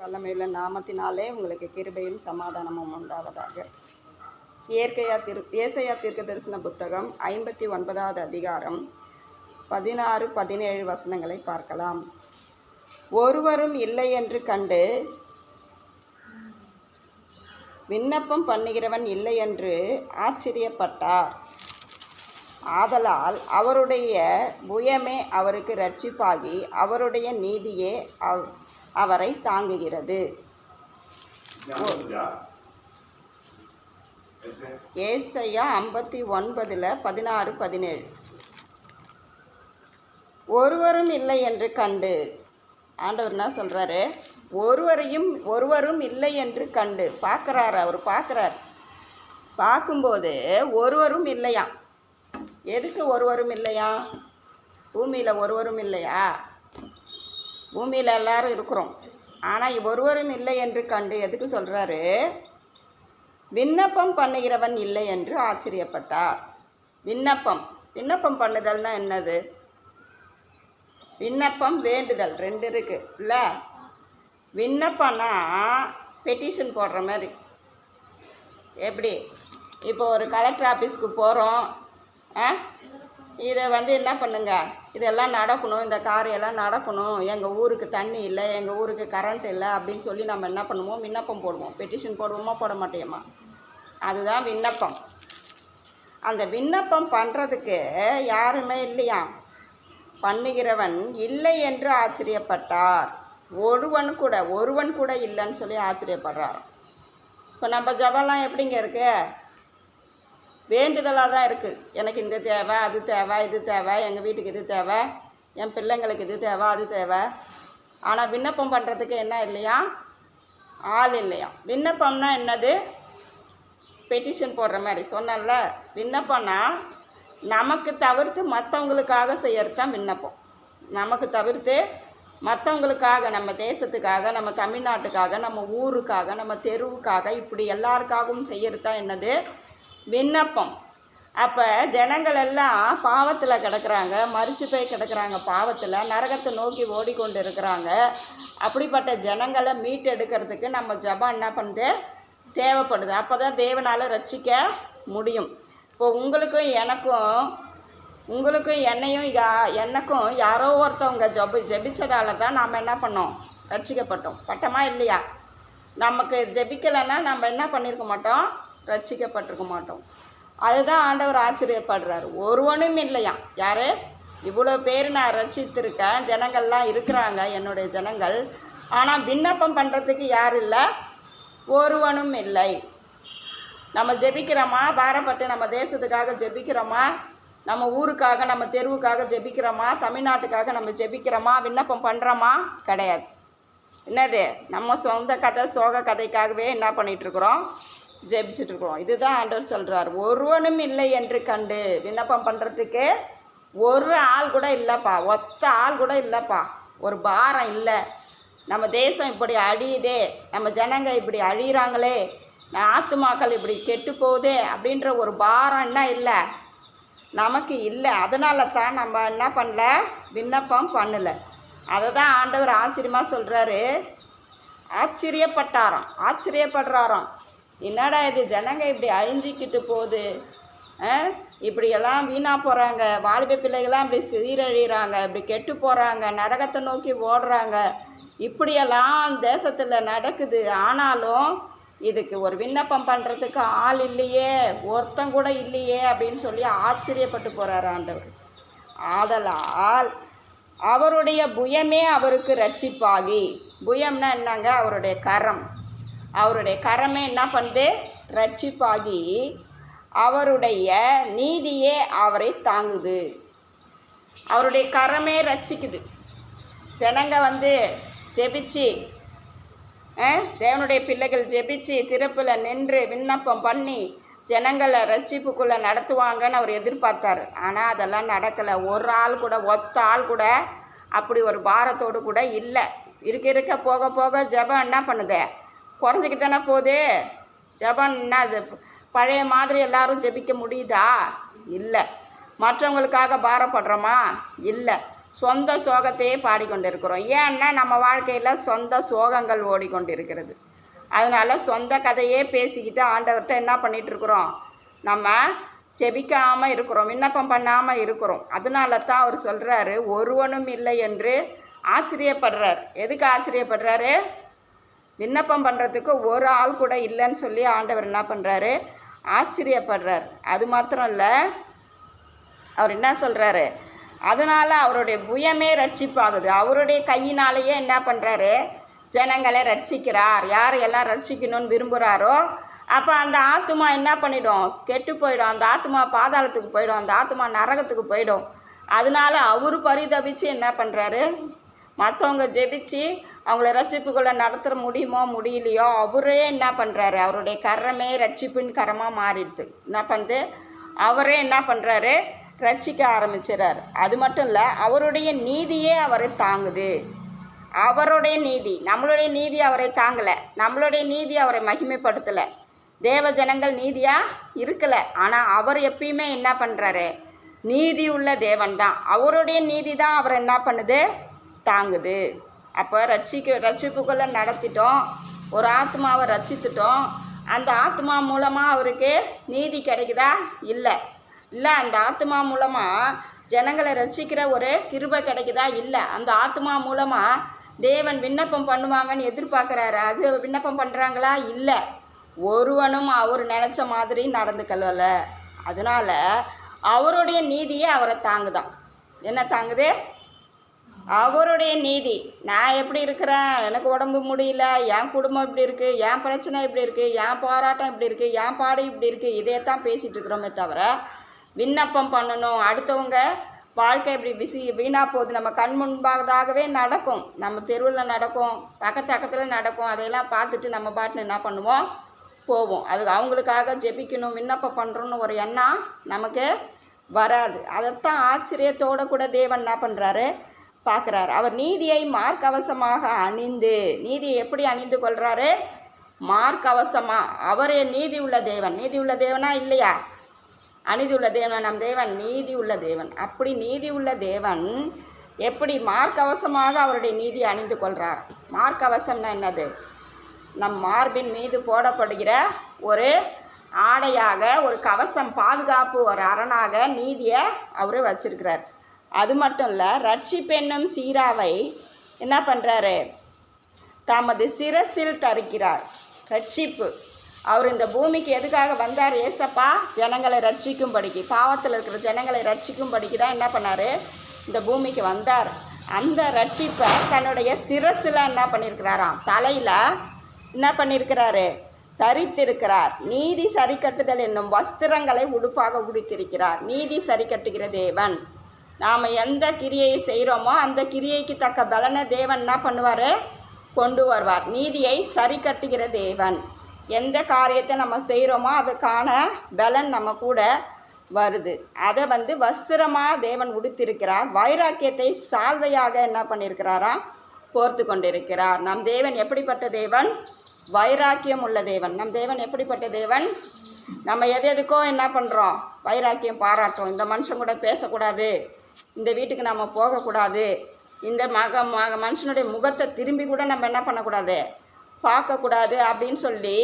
வல்லமையுள்ள நாமத்தினாலே உங்களுக்கு கிருபையும் சமாதானமும் உண்டாவதாக. இயற்கையா திரு ஏசையா தீர்க்க தரிசன புத்தகம் ஐம்பத்தி ஒன்பதாவது அதிகாரம் பதினாறு பதினேழு வசனங்களை பார்க்கலாம். ஒருவரும் இல்லை என்று கண்டு விண்ணப்பம் பண்ணுகிறவன் இல்லை என்று ஆச்சரியப்பட்டார். ஆதலால் அவருடைய புயமே அவருக்கு ரட்சிப்பாகி அவருடைய நீதியே அவ் அவரை தாங்குகிறது. ஏசையா? ஐம்பத்தி ஒன்பதில் பதினாறு பதினேழு. ஒருவரும் இல்லை என்று கண்டு. ஆண்டவர் என்ன சொல்கிறாரு ஒருவரையும் ஒருவரும் இல்லை என்று கண்டு. பார்க்குறாரு அவர் பார்க்குறார். பார்க்கும்போது ஒருவரும் இல்லையாம். எதுக்கு ஒருவரும் இல்லையா? பூமியில் ஒருவரும் இல்லையா? பூமியில் எல்லாரும் இருக்கிறோம். ஆனால் ஒருவரும் இல்லை என்று கண்டு எதுக்கு சொல்கிறாரு விண்ணப்பம் பண்ணுகிறவன் இல்லை என்று ஆச்சரியப்பட்டார். விண்ணப்பம். விண்ணப்பம் பண்ணுதல்னா என்னது? விண்ணப்பம் வேண்டுதல். ரெண்டு இருக்குது இல்லை? விண்ணப்பம்னா பெட்டிஷன் போடுற மாதிரி. எப்படி? இப்போ ஒரு கலெக்டர் ஆஃபீஸ்க்கு போகிறோம் ஆ? இதை வந்து என்ன பண்ணுங்க? இதெல்லாம் நடக்கணும். இந்த காரியெல்லாம் நடக்கணும். எங்கள் ஊருக்கு தண்ணி இல்லை எங்கள் ஊருக்கு கரண்ட் இல்லை அப்படின்னு சொல்லி நம்ம என்ன பண்ணுவோம் விண்ணப்பம் போடுவோம். பெட்டிஷன் போடுவோமா போட மாட்டேமா அதுதான் விண்ணப்பம். அந்த விண்ணப்பம் பண்ணுறதுக்கு யாருமே இல்லையா? பண்ணுகிறவன் இல்லை என்று ஆச்சரியப்பட்டார். ஒருவன் கூட ஒருவன் கூட இல்லைன்னு சொல்லி ஆச்சரியப்படுறார் இப்போ நம்ம ஜபம்லாம் எப்படிங்க இருக்கு? வேண்டுதலாக தான் இருக்குது எனக்கு இந்த தேவை அது தேவை இது தேவை எங்கள் வீட்டுக்கு இது தேவை என் பிள்ளைங்களுக்கு இது தேவை அது தேவை. ஆனால் விண்ணப்பம் பண்ணுறதுக்கு என்ன இல்லையா? ஆள் இல்லையா? விண்ணப்பம்னா என்னது? பெட்டிஷன் போடுற மாதிரி சொன்னேன்ல. விண்ணப்பம்னா நமக்கு தவிர்த்து மற்றவங்களுக்காக செய்கிறது தான் விண்ணப்பம். நமக்கு தவிர்த்து மற்றவங்களுக்காக நம்ம தேசத்துக்காக நம்ம தமிழ்நாட்டுக்காக நம்ம ஊருக்காக நம்ம தெருவுக்காக இப்படி எல்லாருக்காகவும் செய்கிறது தான் என்னது? விண்ணப்பம். அப்போ ஜனங்கள் எல்லாம் பாவத்தில் கிடக்கிறாங்க மறிச்சு போய் கிடக்கிறாங்க பாவத்தில் நரகத்தை நோக்கி ஓடிக்கொண்டு இருக்கிறாங்க அப்படிப்பட்ட ஜனங்களை மீட்டெடுக்கிறதுக்கு நம்ம ஜபம் என்ன பண்ணுது தேவைப்படுது. அப்போ தான் தேவனால் ரட்சிக்க முடியும். இப்போ உங்களுக்கும் எனக்கும் உங்களுக்கும் என்னையும் யா எனக்கும் யாரோ ஒருத்தவங்க ஜபி ஜெபிச்சதால தான் நாம் என்ன பண்ணோம்? ரட்சிக்கப்பட்டோம். பட்டமா இல்லையா? நமக்கு ஜெபிக்கலைன்னா நம்ம என்ன பண்ணியிருக்க மாட்டோம்? ரட்சிக்கப்பட்டிருக்க மாட்டோம். அதுதான் ஆண்டவர் ஆச்சரியப்படுறாரு. ஒருவனும் இல்லையாம் யார்? இவ்வளோ பேர் நான் ரட்சித்திருக்கேன் ஜனங்கள்லாம் இருக்கிறாங்க என்னுடைய ஜனங்கள். ஆனால் விண்ணப்பம் பண்ணுறதுக்கு யார் இல்லை? ஒருவனும் இல்லை. நம்ம ஜெபிக்கிறோமா? பாரப்பட்டு நம்ம தேசத்துக்காக ஜெபிக்கிறோமா? நம்ம ஊருக்காக நம்ம தெருவுக்காக ஜெபிக்கிறோமா? தமிழ்நாட்டுக்காக நம்ம ஜெபிக்கிறோமா? விண்ணப்பம் பண்ணுறோமா கிடையாது. என்னது? நம்ம சொந்த கதை சோக கதைக்காகவே என்ன பண்ணிகிட்ருக்குறோம் ஜெபிச்சிட்ருக்குறோம் இதுதான் ஆண்டவர் சொல்கிறார் ஒருவனும் இல்லை என்று கண்டு. விண்ணப்பம் பண்ணுறதுக்கு ஒரு ஆள் கூட இல்லைப்பா. ஒத்த ஆள் கூட இல்லைப்பா. ஒரு பாரம் இல்லை. நம்ம தேசம் இப்படி அழியுதே. நம்ம ஜனங்க இப்படி அழியிறாங்களே. ஆத்துமாக்கள் இப்படி கெட்டு போகுதே அப்படின்ற ஒரு பாரம் என்ன இல்லை? நமக்கு இல்லை. அதனால தான் நம்ம என்ன பண்ணல? விண்ணப்பம் பண்ணலை. அதை தான் ஆண்டவர் ஆச்சரியமாக சொல்கிறாரு ஆச்சரியப்பட்டாராம். ஆச்சரியப்படுறாராம். என்னடா இது? ஜனங்க இப்படி அழிஞ்சிக்கிட்டு போகுது. ஆ? இப்படியெல்லாம் வீணாக போகிறாங்க வாலிப பிள்ளைகள்லாம் இப்படி சீரழிகிறாங்க இப்படி கெட்டு போகிறாங்க நரகத்தை நோக்கி ஓடுறாங்க. இப்படியெல்லாம் தேசத்தில் நடக்குது. ஆனாலும் இதுக்கு ஒரு விண்ணப்பம் பண்ணுறதுக்கு ஆள் இல்லையே. ஒருத்தன் கூட இல்லையே அப்படின்னு சொல்லி ஆச்சரியப்பட்டு போகிறார் ஆண்டவர். ஆதலால் அவருடைய புயமே அவருக்கு ரட்சிப்பாகி. புயம்னா என்னங்க? அவருடைய கரம். அவருடைய கரமே என்ன பண்ணுது? ரட்சிப்பாகி அவருடைய நீதியே அவரை தாங்குது. அவருடைய கரமே ரட்சிக்குது. ஜனங்க வந்து ஜெபிச்சு தேவனுடைய பிள்ளைகள் ஜெபிச்சு திறப்பில் நின்று விண்ணப்பம் பண்ணி ஜனங்களை ரட்சிப்புக்குள்ளே நடத்துவாங்கன்னு அவர் எதிர்பார்த்தார். ஆனால் அதெல்லாம் நடக்கலை. ஒரு ஆள் கூட ஒத்த ஆள் கூட அப்படி ஒரு பாரத்தோடு கூட இல்லை. இருக்க இருக்க போக போக ஜெபம் என்ன பண்ணுது? குறைஞ்சிக்கிட்டு தானே போகுது? ஜெபம் என்ன அது? பழைய மாதிரி எல்லாரும் ஜெபிக்க முடியுதா? இல்லை. மற்றவங்களுக்காக பாரப்படுறோமா? இல்லை. சொந்த சோகத்தையே பாடிக்கொண்டிருக்கிறோம். ஏன்னா நம்ம வாழ்க்கையில் சொந்த சோகங்கள் ஓடிக்கொண்டிருக்கிறது. அதனால் சொந்த கதையே பேசிக்கிட்டு ஆண்டவர்கிட்ட என்ன பண்ணிகிட்ருக்குறோம் நம்ம ஜெபிக்காமல் இருக்கிறோம் விண்ணப்பம் பண்ணாமல் இருக்கிறோம். அதனால தான் அவர் சொல்கிறாரு ஒருவனும் இல்லை என்று ஆச்சரியப்படுறார். எதுக்கு ஆச்சரியப்படுறாரு? விண்ணப்பம் பண்ணுறதுக்கு ஒரு ஆள் கூட இல்லைன்னு சொல்லி ஆண்டவர் என்ன பண்ணுறாரு ஆச்சரியப்படுறார். அது மாத்திரம் இல்லை அவர் என்ன சொல்கிறாரு அதனால் அவருடைய புயமே ரட்சிப்பாகுது. அவருடைய கையினாலேயே என்ன பண்ணுறாரு ஜனங்களை ரட்சிக்கிறார். யார் எல்லாம் ரட்சிக்கணும்னு விரும்புகிறாரோ அப்போ அந்த ஆத்துமா என்ன பண்ணிடும்? கெட்டு போயிடும். அந்த ஆத்துமா பாதாளத்துக்கு போயிடும். அந்த ஆத்துமா நரகத்துக்கு போயிடும். அதனால அவர் பரிதபித்து என்ன பண்ணுறாரு மற்றவங்க ஜெபிச்சு அவங்கள ரட்சிப்புக்குள்ளே நடத்த முடியுமோ முடியலையோ அவரே என்ன பண்ணுறாரு அவருடைய கரமே ரட்சிப்பின் கரமாக மாறிடுது. என்ன பண்ணுது அவரே என்ன பண்ணுறாரு ரட்சிக்க ஆரம்பிச்சிடறாரு. அது மட்டும் இல்லை அவருடைய நீதியே அவரை தாங்குது. அவருடைய நீதி நம்மளுடைய நீதி அவரை தாங்கலை. நம்மளுடைய நீதி அவரை மகிமைப்படுத்தலை. தேவ ஜனங்கள் நீதியாக இருக்கலை. ஆனால் அவர் எப்பயுமே என்ன பண்ணுறாரு நீதி உள்ள தேவன் தான். அவருடைய நீதி தான் அவர் என்ன பண்ணுது? தாங்குது. அப்போ ரட்சிக்க ரட்சிப்புக்குள்ளே நடத்திட்டோம். ஒரு ஆத்மாவை ரட்சித்துட்டோம். அந்த ஆத்மா மூலமாக அவருக்கு நீதி கிடைக்குதா? இல்லை. இல்லை அந்த ஆத்மா மூலமாக ஜனங்களை ரட்சிக்கிற ஒரு கிருபை கிடைக்குதா? இல்லை. அந்த ஆத்மா மூலமாக தேவன் விண்ணப்பம் பண்ணுவாங்கன்னு எதிர்பார்க்குறாரு. அது விண்ணப்பம் பண்ணுறாங்களா இல்லை. ஒருவனும் அவர் நினச்ச மாதிரி நடந்துக்கல அதனால் அவருடைய நீதியே அவரை தாங்குதான். என்ன தாங்குது? அவருடைய நீதி. நான் எப்படி இருக்கிறேன்? எனக்கு உடம்பு முடியல. என் குடும்பம் இப்படி இருக்குது என் பிரச்சனை இப்படி இருக்குது என் போராட்டம் இப்படி இருக்குது என் பாடு இப்படி இருக்குது இதே தான் பேசிகிட்டு இருக்கிறோமே தவிர விண்ணப்பம் பண்ணணும். அடுத்தவங்க வாழ்க்கை இப்படி விசி வீணாக போகுது. நம்ம கண் முன்பாகவே நடக்கும். நம்ம தெருவில் நடக்கும். பக்கத்து பக்கத்தில் நடக்கும். அதையெல்லாம் பார்த்துட்டு நம்ம பாட்டில் என்ன பண்ணுவோம்? போவோம். அது அவங்களுக்காக ஜெபிக்கணும். விண்ணப்பம் பண்ணுறோன்னு ஒரு எண்ணம் நமக்கு வராது. அதைத்தான் ஆச்சரியத்தோடு கூட தேவன் என்ன பண்ணுறாரு பார்க்குறாரு. அவர் நீதியை மார்க் கவசமாக அணிந்து நீதியை எப்படி அணிந்து கொள்கிறாரு மார்க் கவசமாக அவரே நீதி உள்ள தேவன். நீதி உள்ள தேவனா இல்லையா? அநீதி உள்ள தேவன்? நம் தேவன் நீதி உள்ள தேவன். அப்படி நீதி உள்ள தேவன் எப்படி மார்க்கவசமாக அவருடைய நீதி அணிந்து கொள்கிறார் மார்க்கவசம்னா என்னது? நம் மார்பின் மீது போடப்படுகிற ஒரு ஆடையாக ஒரு கவசம் பாதுகாப்பு ஒரு அரணாக நீதியை அவர் வச்சிருக்கிறார். அது மட்டும் இல்லை ரட்சிப்பென்னும் சீராவை என்ன பண்ணுறாரு தமது சிரசில் தருக்கிறார் ரட்சிப்பு. அவர் இந்த பூமிக்கு எதுக்காக வந்தார் ஏசப்பா? ஜனங்களை ரட்சிக்கும்படிக்கு. பாவத்தில் இருக்கிற ஜனங்களை ரட்சிக்கும்படிக்கு தான் என்ன பண்ணார்? இந்த பூமிக்கு வந்தார். அந்த ரட்சிப்பை தன்னுடைய சிரசில் என்ன பண்ணியிருக்கிறாராம்? தலையில் என்ன பண்ணியிருக்கிறாரு? தரித்திருக்கிறார். நீதி சரி கட்டுதல் என்னும் வஸ்திரங்களை உடுப்பாக உடுத்திருக்கிறார். நீதி சரி கட்டுகிற தேவன். நாம் எந்த கிரியையை செய்கிறோமோ அந்த கிரியைக்கு தக்க பலனை தேவன் என்ன பண்ணுவார்? கொண்டு வருவார். நீதியை சரி கட்டுகிற தேவன். எந்த காரியத்தை நம்ம செய்கிறோமோ அதுக்கான பலன் நம்ம கூட வருது. அதை வந்து வஸ்திரமாக தேவன் உடுத்திருக்கிறார். வைராக்கியத்தை சால்வையாக என்ன பண்ணியிருக்கிறாராம் போர்த்து கொண்டிருக்கிறார். நம் தேவன் எப்படிப்பட்ட தேவன்? வைராக்கியம் உள்ள தேவன். நம் தேவன் எப்படிப்பட்ட தேவன்? நம்ம எது எதுக்கோ என்ன பண்ணுறோம் வைராக்கியம் பாராட்டுறோம். இந்த மனுஷன் கூட பேசக்கூடாது. இந்த வீட்டுக்கு நம்ம போகக்கூடாது. இந்த மக மக மனுஷனுடைய முகத்தை திரும்பி கூட நம்ம என்ன பண்ணக்கூடாது? பார்க்கக்கூடாது அப்படின்னு சொல்லி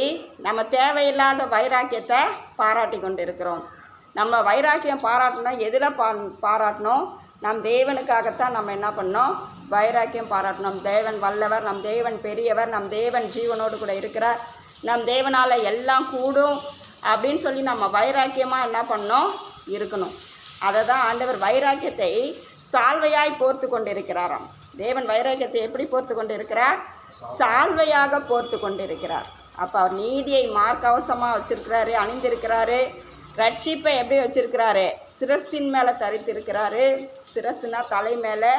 நம்ம தேவையில்லாத வைராக்கியத்தை பாராட்டி கொண்டு இருக்கிறோம் நம்ம வைராக்கியம் பாராட்டணும் எதில் பா பாராட்டணும்? நம் தேவனுக்காகத்தான் நம்ம என்ன பண்ணோம்? வைராக்கியம் பாராட்டணும். தேவன் வல்லவர் நம் தேவன் பெரியவர் நம் தேவன் ஜீவனோடு கூட இருக்கிறார். நம் தேவனால் எல்லாம் கூடும் அப்படின்னு சொல்லி நம்ம வைராக்கியமாக என்ன பண்ணோம்? இருக்கணும். அதை தான் ஆண்டவர் வைராக்கியத்தை சால்வையாய் போர்த்து கொண்டிருக்கிறாராம். தேவன் வைராக்கியத்தை எப்படி போர்த்து கொண்டிருக்கிறார்? சால்வையாக போர்த்து கொண்டிருக்கிறார். அப்போ அவர் நீதியை மார்க்கவசமாக வச்சிருக்கிறாரு அணிந்திருக்கிறாரு. ரட்சிப்பை எப்படி வச்சுருக்கிறாரு? சிரசின் மேலே தரித்திருக்கிறாரு. சிரசுனா தலை மேலே.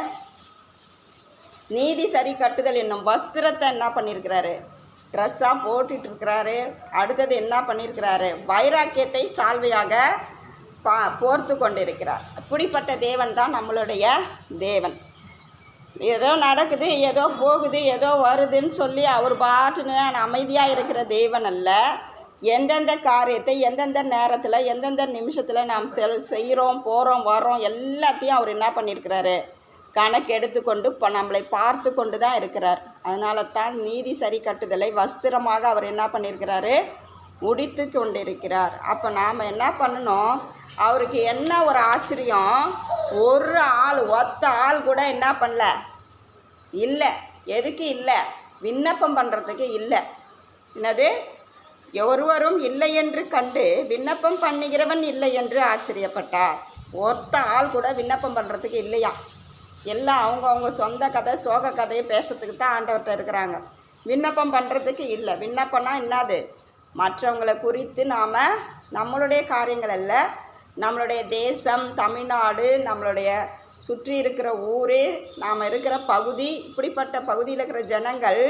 நீதி சரி கட்டுதல் என்னும் வஸ்திரத்தை என்ன பண்ணியிருக்கிறாரு ட்ரெஸ்ஸாக போட்டுட்ருக்கிறாரு அடுத்தது என்ன பண்ணியிருக்கிறாரு வைராக்கியத்தை சால்வையாக பா போர்த்து கொண்டிருக்கிறார். அப்படிப்பட்ட தேவன் தான் நம்மளுடைய தேவன். ஏதோ நடக்குது ஏதோ போகுது ஏதோ வருதுன்னு சொல்லி அவர் பாட்டுன்னு அமைதியாக இருக்கிற தேவன் அல்ல. எந்தெந்த காரியத்தை எந்தெந்த நேரத்தில் எந்தெந்த நிமிஷத்தில் நாம் செல் செய்கிறோம் போகிறோம் வரோம் எல்லாத்தையும் அவர் என்ன பண்ணியிருக்கிறாரு கணக்கு எடுத்துக்கொண்டு இப்போ நம்மளை பார்த்து கொண்டு தான் இருக்கிறார். அதனால தான் நீதி சரி கட்டுதலை வஸ்திரமாக அவர் என்ன பண்ணியிருக்கிறாரு முடித்து கொண்டிருக்கிறார். அப்போ நாம் என்ன பண்ணணும்? அவருக்கு என்ன ஒரு ஆச்சரியம்? ஒரு ஆள் ஒத்த ஆள் கூட என்ன பண்ணல? இல்லை. எதுக்கு இல்லை? விண்ணப்பம் பண்ணுறதுக்கு இல்லை. என்னது? ஒருவரும் இல்லை என்று கண்டு விண்ணப்பம் பண்ணுகிறவன் இல்லை என்று ஆச்சரியப்பட்டார். ஒருத்த ஆள் கூட விண்ணப்பம் பண்ணுறதுக்கு இல்லையா? எல்லாம் அவங்கவுங்க சொந்த கதை சோக கதையை பேசுறதுக்கு தான் ஆண்டவர்கிட்ட இருக்கிறாங்க. விண்ணப்பம் பண்ணுறதுக்கு இல்லை. விண்ணப்பம்னா என்னது? மற்றவங்களை குறித்து நாம் நம்மளுடைய காரியங்கள் அல்ல நம்மளுடைய தேசம் தமிழ்நாடு நம்மளுடைய சுற்றி இருக்கிற ஊர் நாம் இருக்கிற பகுதி இப்படிப்பட்ட பகுதியில் இருக்கிற ஜனங்கள்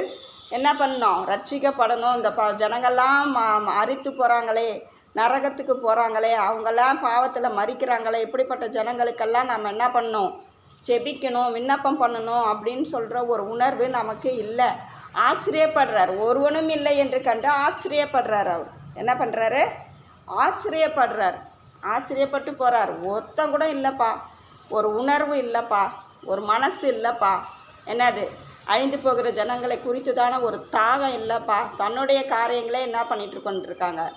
என்ன பண்ணோம் ரட்சிக்கப்படணும். இந்த ப ஜனங்கள்லாம் ம அரித்து போகிறாங்களே நரகத்துக்கு போகிறாங்களே அவங்கெல்லாம் பாவத்தில் மறிக்கிறாங்களே இப்படிப்பட்ட ஜனங்களுக்கெல்லாம் நம்ம என்ன பண்ணணும்? செபிக்கணும் விண்ணப்பம் பண்ணணும் அப்படின்னு சொல்கிற ஒரு உணர்வு நமக்கு இல்லை. ஆச்சரியப்படுறார். ஒருவனும் இல்லை என்று கண்டு ஆச்சரியப்படுறார் அவர். என்ன பண்ணுறாரு ஆச்சரியப்படுறார். ஆச்சரியப்பட்டு போகிறார் ஒருத்தம் கூட இல்லைப்பா. ஒரு உணர்வு இல்லைப்பா. ஒரு மனசு இல்லைப்பா. என்னது? அழிந்து போகிற ஜனங்களை குறித்து தானே ஒரு தாகம் இல்லைப்பா. தன்னுடைய காரியங்களே என்ன பண்ணிட்டு கொண்டிருக்காங்க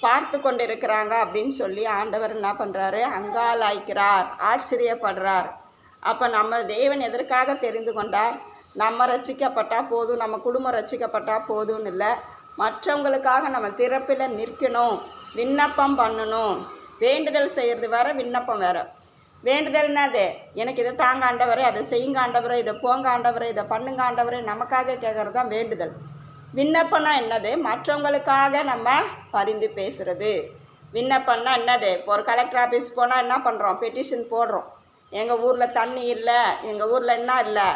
பார்த்து கொண்டு இருக்கிறாங்க அப்படின்னு சொல்லி ஆண்டவர் என்ன பண்ணுறாரு அங்காலாய்க்கிறார். ஆச்சரியப்படுறார். அப்போ நம்ம தேவன் எதற்காக தெரிந்து கொண்டார்? நம்ம ரசிக்கப்பட்டால் போதும். நம்ம குடும்பம் ரசிக்கப்பட்டால் போதும்னு இல்லை. மற்றவங்களுக்காக நம்ம திறப்பில் நிற்கணும். விண்ணப்பம் பண்ணணும். வேண்டுதல் செய்கிறது வேறு விண்ணப்பம் வேற. வேண்டுதல் என்னது எனக்கு இதை தாங்க ஆண்டவரே அதை செய்யுங்க ஆண்டவரே இதை போங்க ஆண்டவரே இதை பண்ணுங்க ஆண்டவரே நமக்காக கேட்குறது தான் வேண்டுதல். விண்ணப்பம்னா என்னது? மற்றவங்களுக்காக நம்ம பரிந்து பேசுகிறது விண்ணப்பம்னா என்னது? இப்போ ஒரு கலெக்டர் ஆஃபீஸ் போனால் என்ன பண்ணுறோம் பெட்டிஷன் போடுறோம். எங்கள் ஊரில் தண்ணி இல்லை எங்கள் ஊரில் என்ன இல்லை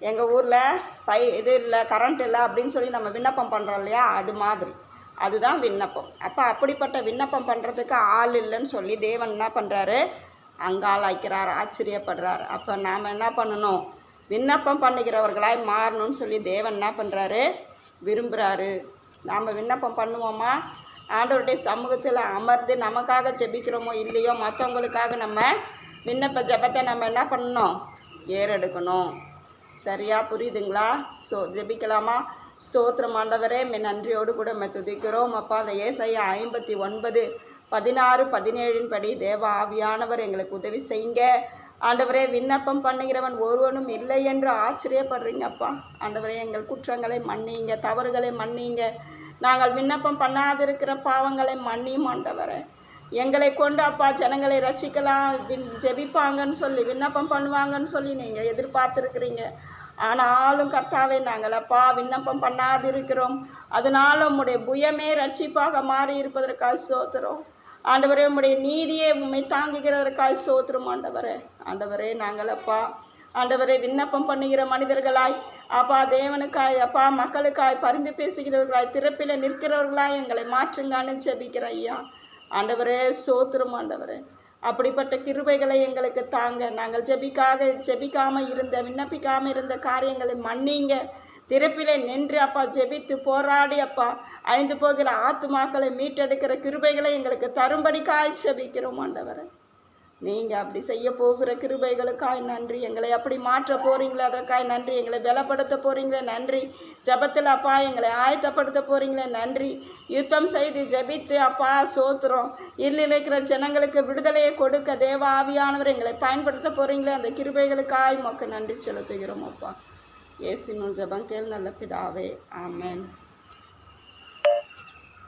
எங்கள் ஊரில் பை இது இல்லை கரண்ட் இல்லை அப்படின்னு சொல்லி நம்ம விண்ணப்பம் பண்ணுறோம் இல்லையா? அது மாதிரி. அதுதான் விண்ணப்பம். அப்போ அப்படிப்பட்ட விண்ணப்பம் பண்ணுறதுக்கு ஆள் இல்லைன்னு சொல்லி தேவன் என்ன பண்ணுறாரு அங்காளாய்க்கிறார் ஆச்சரியப்படுறார். அப்போ நாம் என்ன பண்ணணும்? விண்ணப்பம் பண்ணுகிறவர்களாய் மாறணும்னு சொல்லி தேவன் என்ன பண்ணுறாரு விரும்புகிறாரு நாம் விண்ணப்பம் பண்ணுவோமா? ஆண்டவருடைய சமூகத்தில் அமர்ந்து நமக்காக ஜெபிக்கிறோமோ இல்லையோ மற்றவங்களுக்காக நம்ம விண்ணப்ப ஜெபத்தை நம்ம என்ன பண்ணணும்? ஏறெடுக்கணும். சரியா? புரியுதுங்களா? ஸோ ஜெபிக்கலாமா? ஸ்தோத்திரம் ஆண்டவரே மே நன்றியோடு கூட மே துதிக்கிறோம். அப்பா அந்த ஏசையா ஐம்பத்தி ஒன்பது பதினாறு பதினேழின் படி தேவ ஆவியானவர் எங்களுக்கு உதவி செய்யுங்க. ஆண்டவரே விண்ணப்பம் பண்ணுகிறவன் ஒருவனும் இல்லை என்று ஆச்சரியப்படுறீங்கப்பா ஆண்டவரே எங்கள் குற்றங்களை மன்னிங்க தவறுகளை மன்னிங்க நாங்கள் விண்ணப்பம் பண்ணாதிருக்கிற பாவங்களை மன்னியும் ஆண்டவரே. எங்களை கொண்டு அப்பா ஜனங்களை ரசிக்கலாம் வின் ஜெபிப்பாங்கன்னு சொல்லி விண்ணப்பம் பண்ணுவாங்கன்னு சொல்லி நீங்கள் எதிர்பார்த்துருக்குறீங்க. ஆனாலும் கர்த்தாவே நாங்கள் அப்பா விண்ணப்பம் பண்ணாதிருக்கிறோம். அதனால உம்முடைய புயமே ரட்சிப்பாக மாறி இருப்பதற்காக சோத்துறோம் ஆண்டவரே உம்முடைய நீதியை உண்மை தாங்குகிறதற்காக சோத்துறோம் ஆண்டவரே. ஆண்டவரே நாங்கள் அப்பா ஆண்டவரே விண்ணப்பம் பண்ணுகிற மனிதர்களாய் அப்பா தேவனுக்காய் அப்பா மக்களுக்காய் பரிந்து பேசுகிறவர்களாய் திறப்பில் நிற்கிறவர்களாய் எங்களை மாற்றுங்கான்னு ஜெபிக்கிற ஐயா. ஆண்டவரே சோத்திரம் ஆண்டவரே. அப்படிப்பட்ட கிருபைகளை எங்களுக்கு தாங்க. நாங்கள் ஜெபிக்காக ஜெபிக்காமல் இருந்த விண்ணப்பிக்காமல் இருந்த காரியங்களை மன்னிங்க. திறப்பிலே நின்று அப்பா ஜெபித்து போராடி அப்பா அழிந்து போகிற ஆத்துமாக்களை மீட்டெடுக்கிற கிருபைகளை எங்களுக்கு தரும்படிக்காய் ஜெபிக்கிறோம் ஆண்டவரை. நீங்கள் அப்படி செய்ய போகிற கிருபைகளுக்காய் நன்றி. எங்களை அப்படி மாற்ற போகிறீங்களே அதற்காய் நன்றி. எங்களை பலப்படுத்த போகிறீங்களே நன்றி. ஜெபத்தில் அப்பா எங்களை ஆயத்தப்படுத்த போகிறீங்களே நன்றி. யுத்தம் செய்து ஜெபித்து அப்பா சோத்துறோம் இல்லில் இருக்கிற ஜனங்களுக்கு விடுதலையை கொடுக்க தேவ ஆவியானவர் எங்களை பயன்படுத்த போகிறீங்களே அந்த கிருபைகளுக்காய் மொக்க நன்றி செலுத்துகிறோம் அப்பா. ஏசினும் ஜெபம் கேள் நல்ல பிதாவே. ஆமேன்.